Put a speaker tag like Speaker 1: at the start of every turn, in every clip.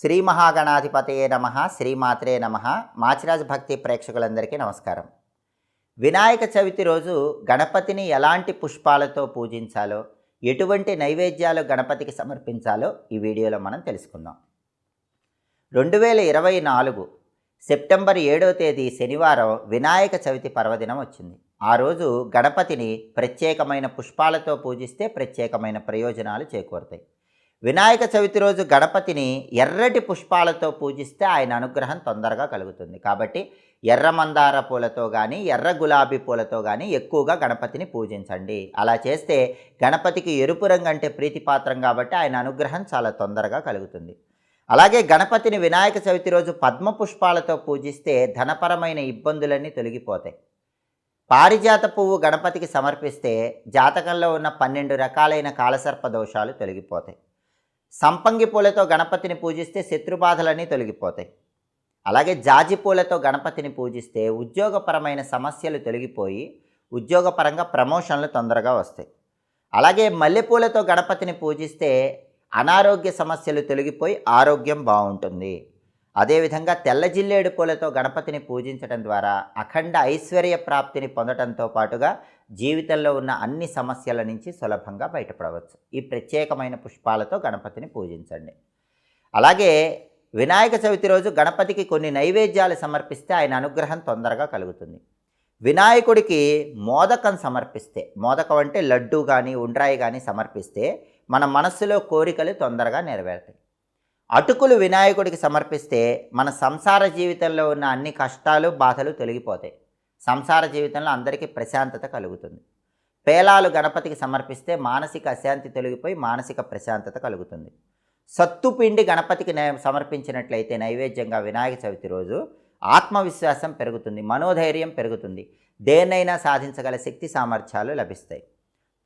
Speaker 1: శ్రీ మహాగణాధిపతయే నమ శ్రీమాత్రే నమ. మాచిరాజ్ భక్తి ప్రేక్షకులందరికీ నమస్కారం. వినాయక చవితి రోజు గణపతిని ఎలాంటి పుష్పాలతో పూజించాలో ఎటువంటి నైవేద్యాలు గణపతికి సమర్పించాలో ఈ వీడియోలో మనం తెలుసుకుందాం. రెండు వేల ఇరవై నాలుగు సెప్టెంబర్ ఏడో తేదీ శనివారం వినాయక చవితి పర్వదినం వచ్చింది. ఆ రోజు గణపతిని ప్రత్యేకమైన పుష్పాలతో పూజిస్తే ప్రత్యేకమైన ప్రయోజనాలు చేకూరుతాయి. వినాయక చవితి రోజు గణపతిని ఎర్రటి పుష్పాలతో పూజిస్తే ఆయన అనుగ్రహం తొందరగా కలుగుతుంది. కాబట్టి ఎర్ర మందార పూలతో కానీ ఎర్ర గులాబీ పూలతో కానీ ఎక్కువగా గణపతిని పూజించండి. అలా చేస్తే గణపతికి ఎరుపు రంగు అంటే ప్రీతిపాత్రం కాబట్టి ఆయన అనుగ్రహం చాలా తొందరగా కలుగుతుంది. అలాగే గణపతిని వినాయక చవితి రోజు పద్మ పుష్పాలతో పూజిస్తే ధనపరమైన ఇబ్బందులన్నీ తొలగిపోతాయి. పారిజాత పువ్వు గణపతికి సమర్పిస్తే జాతకంలో ఉన్న పన్నెండు రకాలైన కాలసర్ప దోషాలు తొలగిపోతాయి. సంపంగి పూలతో గణపతిని పూజిస్తే శత్రుబాధలన్నీ తొలగిపోతాయి. అలాగే జాజి పూలతో గణపతిని పూజిస్తే ఉద్యోగపరమైన సమస్యలు తొలగిపోయి ఉద్యోగపరంగా ప్రమోషన్లు తొందరగా వస్తాయి. అలాగే మల్లెపూలతో గణపతిని పూజిస్తే అనారోగ్య సమస్యలు తొలగిపోయి ఆరోగ్యం బాగుంటుంది. అదేవిధంగా తెల్ల జిల్లేడు పూలతో గణపతిని పూజించడం ద్వారా అఖండ ఐశ్వర్య ప్రాప్తిని పొందడంతో పాటుగా జీవితంలో ఉన్న అన్ని సమస్యల నుంచి సులభంగా బయటపడవచ్చు. ఈ ప్రత్యేకమైన పుష్పాలతో గణపతిని పూజించండి. అలాగే వినాయక చవితి రోజు గణపతికి కొన్ని నైవేద్యాలు సమర్పిస్తే ఆయన అనుగ్రహం తొందరగా కలుగుతుంది. వినాయకుడికి మోదకం సమర్పిస్తే మోదకం అంటే లడ్డు కానీ ఉండ్రాయి కానీ సమర్పిస్తే మన మనస్సులో కోరికలు తొందరగా నెరవేరుతాయి. అటుకులు వినాయకుడికి సమర్పిస్తే మన సంసార జీవితంలో ఉన్న అన్ని కష్టాలు బాధలు తొలగిపోతాయి. సంసార జీవితంలో అందరికీ ప్రశాంతత కలుగుతుంది. పేలాలు గణపతికి సమర్పిస్తే మానసిక అశాంతి తొలగిపోయి మానసిక ప్రశాంతత కలుగుతుంది. సత్తుపిండి గణపతికి సమర్పించినట్లయితే నైవేద్యంగా వినాయక చవితి రోజు ఆత్మవిశ్వాసం పెరుగుతుంది మనోధైర్యం పెరుగుతుంది. దేన్నైనా సాధించగల శక్తి సామర్థ్యాలు లభిస్తాయి.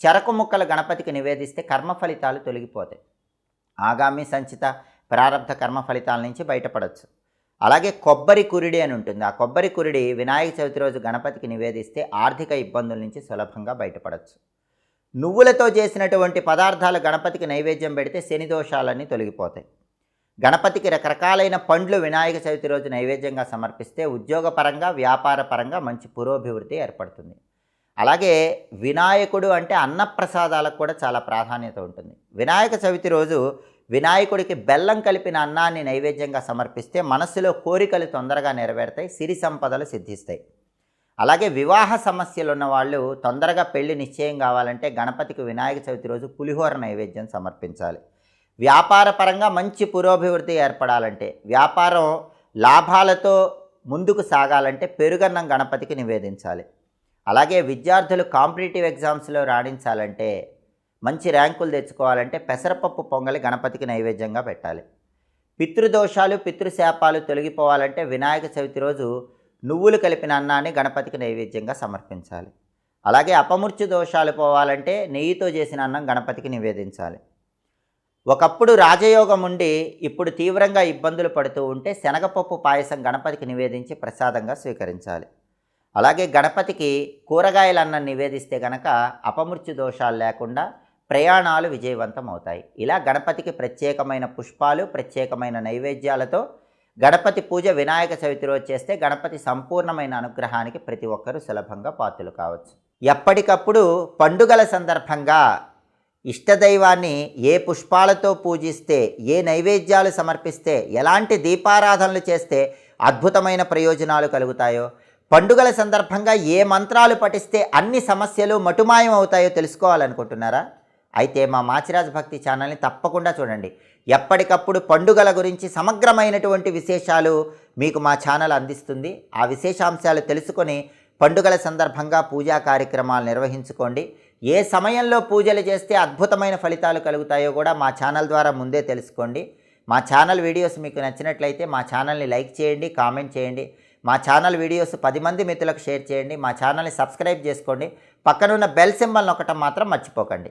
Speaker 1: చెరకు ముక్కలు గణపతికి నివేదిస్తే కర్మ ఫలితాలు తొలగిపోతాయి. ఆగామి సంచిత ప్రారంభ కర్మ ఫలితాల నుంచి బయటపడవచ్చు అలాగే కొబ్బరి కురిడి అని ఉంటుంది. ఆ కొబ్బరి కురిడి వినాయక చవితి రోజు గణపతికి నివేదిస్తే ఆర్థిక ఇబ్బందుల నుంచి సులభంగా బయటపడవచ్చు నువ్వులతో చేసినటువంటి పదార్థాలు గణపతికి నైవేద్యం పెడితే శని దోషాలన్నీ తొలగిపోతాయి. గణపతికి రకరకాలైన పండ్లు వినాయక చవితి రోజు నైవేద్యంగా సమర్పిస్తే ఉద్యోగపరంగా వ్యాపార పరంగా మంచి పురోభివృద్ధి ఏర్పడుతుంది. అలాగే వినాయకుడు అంటే అన్నప్రసాదాలకు కూడా చాలా ప్రాధాన్యత ఉంటుంది. వినాయక చవితి రోజు వినాయకుడికి బెల్లం కలిపిన అన్నాన్ని నైవేద్యంగా సమర్పిస్తే మనస్సులో కోరికలు తొందరగా నెరవేరుతాయి సిరి సంపదలు సిద్ధిస్తాయి. అలాగే వివాహ సమస్యలు ఉన్న వాళ్ళు తొందరగా పెళ్ళి నిశ్చయం కావాలంటే గణపతికి వినాయక చవితి రోజు పులిహోర నైవేద్యం సమర్పించాలి. వ్యాపార పరంగా మంచి పురోభివృద్ధి ఏర్పడాలంటే వ్యాపారం లాభాలతో ముందుకు సాగాలంటే పెరుగన్నం గణపతికి నివేదించాలి. అలాగే విద్యార్థులు కాంపిటేటివ్ ఎగ్జామ్స్లో రాణించాలంటే మంచి ర్యాంకులు తెచ్చుకోవాలంటే పెసరపప్పు పొంగలి గణపతికి నైవేద్యంగా పెట్టాలి. పితృదోషాలు పితృశాపాలు తొలగిపోవాలంటే వినాయక చవితి రోజు నువ్వులు కలిపిన అన్నాన్ని గణపతికి నైవేద్యంగా సమర్పించాలి. అలాగే అపమృత్యు దోషాలు పోవాలంటే నెయ్యితో చేసిన అన్నం గణపతికి నివేదించాలి. ఒకప్పుడు రాజయోగం ఉండి ఇప్పుడు తీవ్రంగా ఇబ్బందులు పడుతూ ఉంటే శనగపప్పు పాయసం గణపతికి నివేదించి ప్రసాదంగా స్వీకరించాలి. అలాగే గణపతికి కూరగాయలు అన్నం నివేదిస్తే గనక అపమృత్యు దోషాలు లేకుండా ప్రయాణాలు విజయవంతం అవుతాయి ఇలా గణపతికి ప్రత్యేకమైన పుష్పాలు ప్రత్యేకమైన నైవేద్యాలతో గణపతి పూజ వినాయక చవితి రోజు చేస్తే గణపతి సంపూర్ణమైన అనుగ్రహానికి ప్రతి ఒక్కరూ సులభంగా పాత్రలు కావచ్చు. ఎప్పటికప్పుడు పండుగల సందర్భంగా ఇష్టదైవాన్ని ఏ పుష్పాలతో పూజిస్తే ఏ నైవేద్యాలు సమర్పిస్తే ఎలాంటి దీపారాధనలు చేస్తే అద్భుతమైన ప్రయోజనాలు కలుగుతాయో పండుగల సందర్భంగా ఏ మంత్రాలు పఠిస్తే అన్ని సమస్యలు మటుమాయం అవుతాయో తెలుసుకోవాలనుకుంటున్నారా? అయితే మా మాచిరాజ్ భక్తి ఛానల్ని తప్పకుండా చూడండి. ఎప్పటికప్పుడు పండుగల గురించి సమగ్రమైనటువంటి విశేషాలు మీకు మా ఛానల్ అందిస్తుంది. ఆ విశేషాంశాలు తెలుసుకొని పండుగల సందర్భంగా పూజా కార్యక్రమాలు నిర్వహించుకోండి. ఏ సమయంలో పూజలు చేస్తే అద్భుతమైన ఫలితాలు కలుగుతాయో కూడా మా ఛానల్ ద్వారా ముందే తెలుసుకోండి. మా ఛానల్ వీడియోస్ మీకు నచ్చినట్లయితే మా ఛానల్ని లైక్ చేయండి కామెంట్ చేయండి. మా ఛానల్ వీడియోస్ పది మంది మిత్రులకు షేర్ చేయండి. మా ఛానల్ని సబ్స్క్రైబ్ చేసుకోండి. పక్కనున్న బెల్ సింబల్ నొక్కటం మాత్రం మర్చిపోకండి.